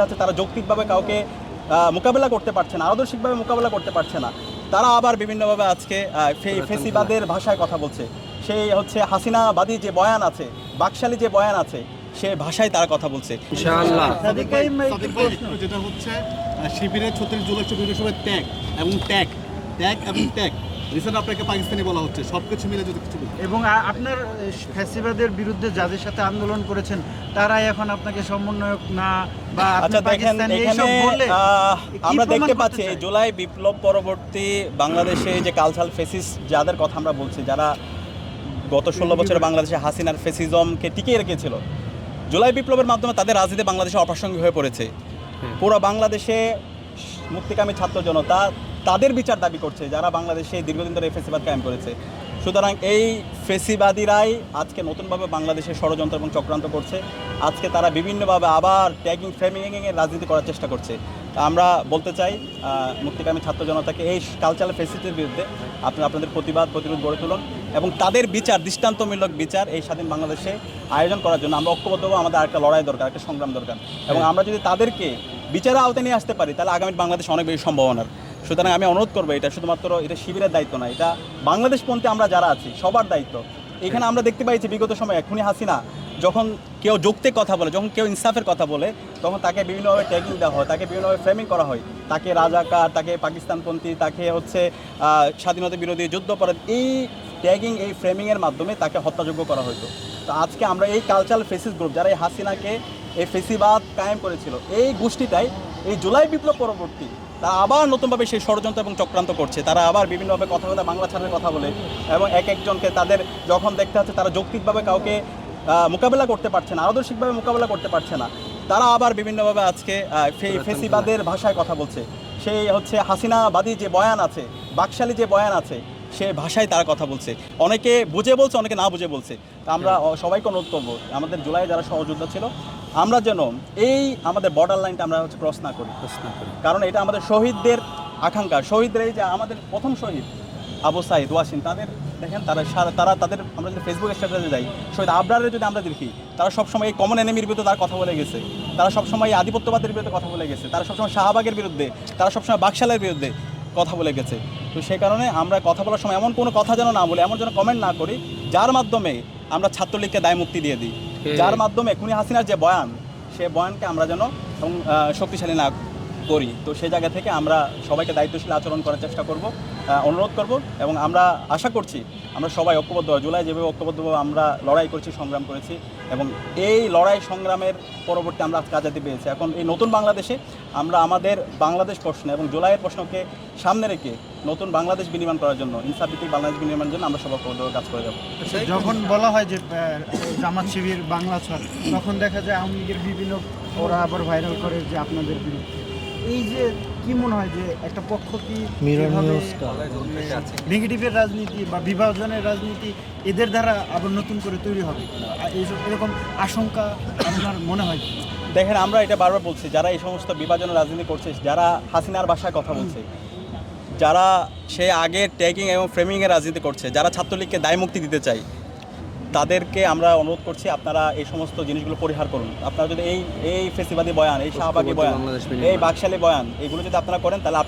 দেখা যাচ্ছে তারা যৌক্তিকভাবে কাউকে মোকাবেলা করতে পারছে না আদর্শিকভাবে মোকাবেলা করতে পারছে না। তারা আবার বিভিন্নভাবে আজকে ফে- ফেসিবাদের ভাষায় কথা বলছে। সেই হচ্ছে হাসিনাবাদী যে বয়ান আছে বাকশালী যে বয়ান আছে সে ভাষায় তারা কথা বলছে। যেটা হচ্ছে শিবিরের ছত্রিশ জুলাই চব্বিশ ত্যাগ এবং ট্যাগ ট্যাগ এবং ট্যাগ রিসেন্ট আপনাকে পাকিস্তানি বলা হচ্ছে সব কিছু মিলে যদি কিছু এবং আপনার ফ্যাসিবাদের বিরুদ্ধে যাদের সাথে আন্দোলন করেছেন তারাই এখন আপনাকে সমন্বয়ক না বা আচ্ছা দেখেন এখানে আহ, আমরা দেখতে পাচ্ছি জুলাই বিপ্লব পরবর্তী বাংলাদেশে যে কালচারাল ফেসিস যাদের কথা আমরা বলছি যারা গত ষোলো বছরে বাংলাদেশে হাসিনার ফেসিজমকে টিকিয়ে রেখেছিল জুলাই বিপ্লবের মাধ্যমে তাদের রাজনীতি বাংলাদেশে অপ্রাসঙ্গিক হয়ে পড়েছে। পুরো বাংলাদেশে মুক্তিকামী ছাত্র জনতা তাদের বিচার দাবি করছে যারা বাংলাদেশে দীর্ঘদিন ধরে এই ফেসিবাদ কায়েম করেছে। সুতরাং এই ফেসিবাদীরাই আজকে নতুনভাবে বাংলাদেশে ষড়যন্ত্র এবং চক্রান্ত করছে। আজকে তারা বিভিন্নভাবে আবার ট্যাগিং ফ্রেমিংয়ের রাজনীতি করার চেষ্টা করছে। তা আমরা বলতে চাই মুক্তিকামী ছাত্র জনতাকে এই কালচারাল ফেসিলিটির বিরুদ্ধে আপনারা আপনাদের প্রতিবাদ প্রতিরোধ গড়ে তুলুন এবং তাদের বিচার দৃষ্টান্তমূলক বিচার এই স্বাধীন বাংলাদেশে আয়োজন করার জন্য আমরা ঐক্যবদ্ধ আমাদের আরেকটা লড়াই দরকার একটা সংগ্রাম দরকার। এবং আমরা যদি তাদেরকে বিচারের আওতায় নিয়ে আসতে পারি তাহলে আগামী বাংলাদেশ অনেক বেশি সম্ভাবনার। সুতরাং আমি অনুরোধ করব, এটা শুধুমাত্র এটা শিবিরের দায়িত্ব না, এটা বাংলাদেশ বাংলাদেশপন্থী আমরা যারা আছি, সবার দায়িত্ব। এখানে আমরা দেখতে পাইছি বিগত সময়ে এখনই হাসিনা যখন কেউ যৌক্তিক কথা বলে, যখন কেউ ইনসাফের কথা বলে, তখন তাকে বিভিন্নভাবে ট্যাগিং দেওয়া হয়, তাকে বিভিন্নভাবে ফ্রেমিং করা হয়। তাকে রাজাকার, তাকে পাকিস্তানপন্থী, তাকে হচ্ছে স্বাধীনতা বিরোধী, যুদ্ধপরাধ, এই ট্যাগিং এই ফ্রেমিংয়ের মাধ্যমে তাকে হত্যাযোগ্য করা হতো তো আজকে আমরা এই কালচারাল ফেসিস গ্রুপ যারা এই হাসিনাকে এই ফেসিবাদ কায়েম করেছিল, এই গোষ্ঠীটাই এই জুলাই বিপ্লব পরবর্তী তারা আবার নতুনভাবে সেই ষড়যন্ত্র এবং চক্রান্ত করছে। তারা আবার বিভিন্নভাবে কথা কথা বাংলা ছাড়ের কথা বলে এবং এক একজনকে তাদের যখন দেখতে হচ্ছে তারা যৌক্তিকভাবে কাউকে মোকাবেলা করতে পারছে না আদর্শিকভাবে মোকাবেলা করতে পারছে না। তারা আবার বিভিন্নভাবে আজকে ফেসিবাদের ভাষায় কথা বলছে। সেই হচ্ছে হাসিনাবাদী যে বয়ান আছে বাকশালী যে বয়ান আছে সে ভাষায় তারা কথা বলছে। অনেকে বুঝে বলছে অনেকে না বুঝে বলছে। তা আমরা সবাইকে অনুরোধ করব আমাদের জুলাই যারা সহযোদ্ধা ছিল আমরা যেন এই আমাদের বর্ডার লাইনটা আমরা হচ্ছে ক্রস না করি। প্রশ্ন করি। কারণ এটা আমাদের শহীদদের আকাঙ্ক্ষা। শহীদদের এই যে আমাদের প্রথম শহীদ আবু সাইদ ওয়াসিন তাদের দেখেন তারা সারা- তারা তাদের আমরা যদি ফেসবুক স্ট্যাটাসে যাই শহীদ আবরারের যদি আমরা দেখি তারা সবসময় এই কমন এনিমির বিরুদ্ধে তারা কথা বলে গেছে। তারা সবসময় এই আধিপত্যবাদের বিরুদ্ধে কথা বলে গেছে। তারা সবসময় শাহবাগের বিরুদ্ধে তারা সবসময় বাকশালের বিরুদ্ধে কথা বলে গেছে। তো সেই কারণে আমরা কথা বলার সময় এমন কোনো কথা যেন না বলি এমন যেন কমেন্ট না করি যার মাধ্যমে আমরা ছাত্রলীগকে দায় মুক্তি দিয়ে দিই। যার মাধ্যমে খুনি হাসিনার যে বয়ান সে বয়ানকে আমরা যেন শক্তিশালী না করি। তো সেই জায়গা থেকে আমরা সবাইকে দায়িত্বশীল আচরণ করার চেষ্টা করব অনুরোধ করব এবং আমরা আশা করছি আমরা সবাই ঐক্যবদ্ধ। জুলাই যেভাবে ঐক্যবদ্ধভাবে আমরা লড়াই করছি, সংগ্রাম করেছি এবং এই লড়াই সংগ্রামের পরবর্তী আমরা আজাদি পেয়েছি। এখন এই নতুন বাংলাদেশে আমরা আমাদের বাংলাদেশ প্রশ্ন এবং জুলাইয়ের প্রশ্নকে সামনে রেখে নতুন বাংলাদেশ বিনির্মাণ করার জন্য ইনসাফভিত্তিক বাংলাদেশ বিনির্মাণের জন্য আমরা সবাই কাজ করে যাব। যখন বলা হয় যে জামাত শিবির বাংলা তখন দেখা যায় আওয়ামী লীগের বিভিন্ন ওরা আবার ভাইরাল করে যে আপনাদের বিরুদ্ধে। এই যে কি মনে হয় যে একটা পক্ষ কি নেগেটিভের রাজনীতি বা বিভাজনের রাজনীতি এদের দ্বারা আবার নতুন করে তৈরি হবে এইসব- এরকম আশঙ্কা আপনার মনে হয় দেখেন আমরা এটা বারবার বলছি যারা এই সমস্ত বিভাজনের রাজনীতি করছে যারা হাসিনার ভাষায় কথা বলছে যারা সে আগে ট্যাগিং এবং ফ্রেমিংয়ের রাজনীতি করছে যারা ছাত্রলীগকে দায়মুক্তি দিতে চায় তাদেরকে আমরা অনুরোধ করছি আপনারা এই সমস্ত জিনিসগুলো পরিহার করুন। আপনারা যদি এই এই ফেসিবাদী বয়ান এই শাহবাগী বয়ান এই বাকশালী বয়ান এইগুলো যদি আপনারা করেন তাহলে